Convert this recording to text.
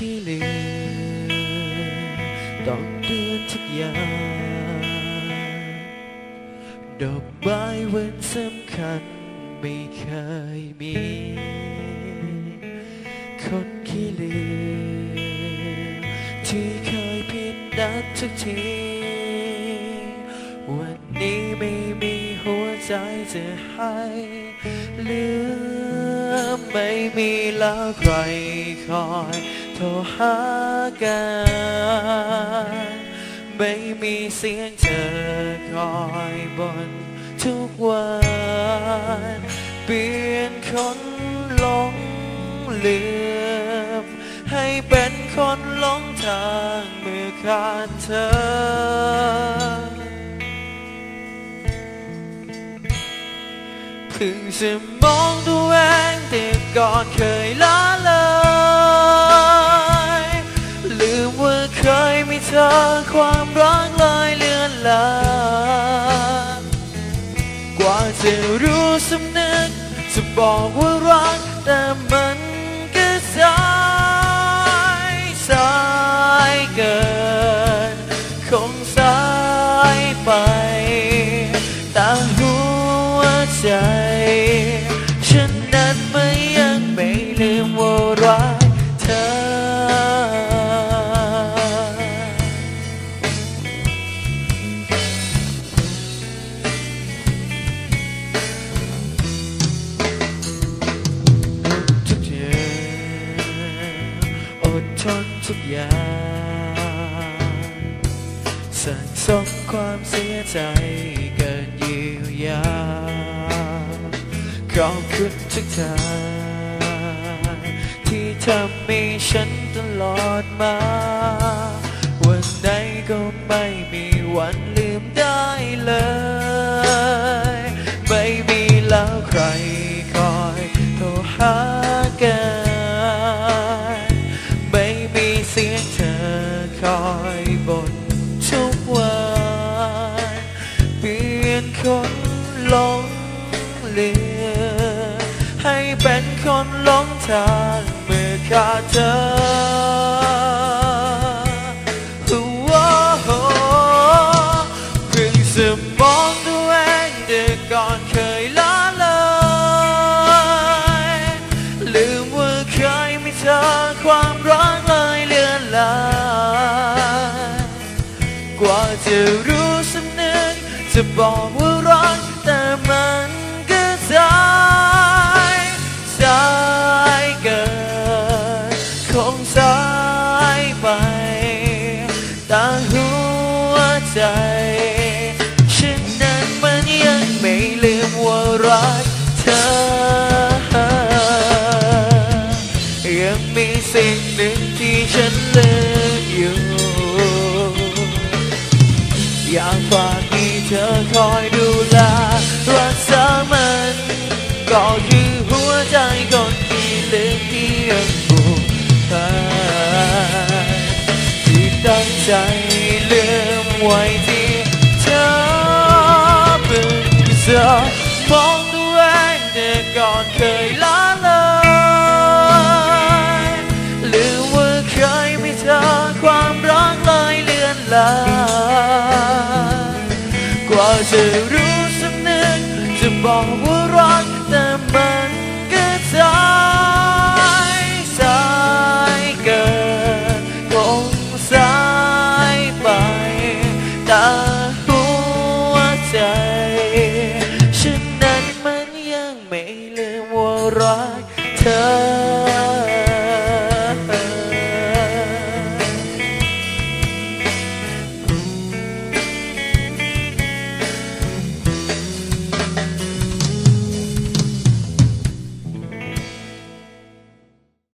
ขี้ลืมต้องเดือนทุกอย่างดอกไม้วันสำคัญไม่เคยมี คนขี้ลืมที่เคยผิดนัดทุกที วันนี้ไม่มีหัวใจจะให้เหลือ ไม่มีแล้วใครคอยโทรหากัน ไม่มีเสียงเธอคอยบนทุกวันเปลี่ยนคนหลงลืมให้เป็นคนหลงทางเมื่อขาดเธอเพิ่งจะมองตัวเองแต่ ก่อนเคยละเลย ลืมว่าเคยมีเธอความรักเลยเลือนลางกว่าจะรู้สำนึกจะบอกว่ารักแต่มันก็สายสายเกิน คงสายไปแต่หัวใจ นทุกอย่างสั่งสมความเสียใจเกินเยียวยาขอบคุณทุกทางที่ทำให้ฉันตลอดมา วันไหนก็ไม่มีวัน คนหลงเลืมให้เป็นคนหลงทางเมื่อขาดเธอเพิ่งจะมองตัวเองแต่ รักเธอ ยังมีสิ่งหนึ่งที่ฉันลืมอยู่ อยากฝากให้เธอคอยดูแลรักษามัน ก็คือหัวใจคนที่ลืมที่ยังผูกพันที่ตั้งใจลืมไว้ที่ จะรู้สำนึกจะบอกว่ารักแต่มันก็สายสายเกินคงสายไปตาหัวใจฉันนั้นมันยังไม่ลืมว่ารักเธอ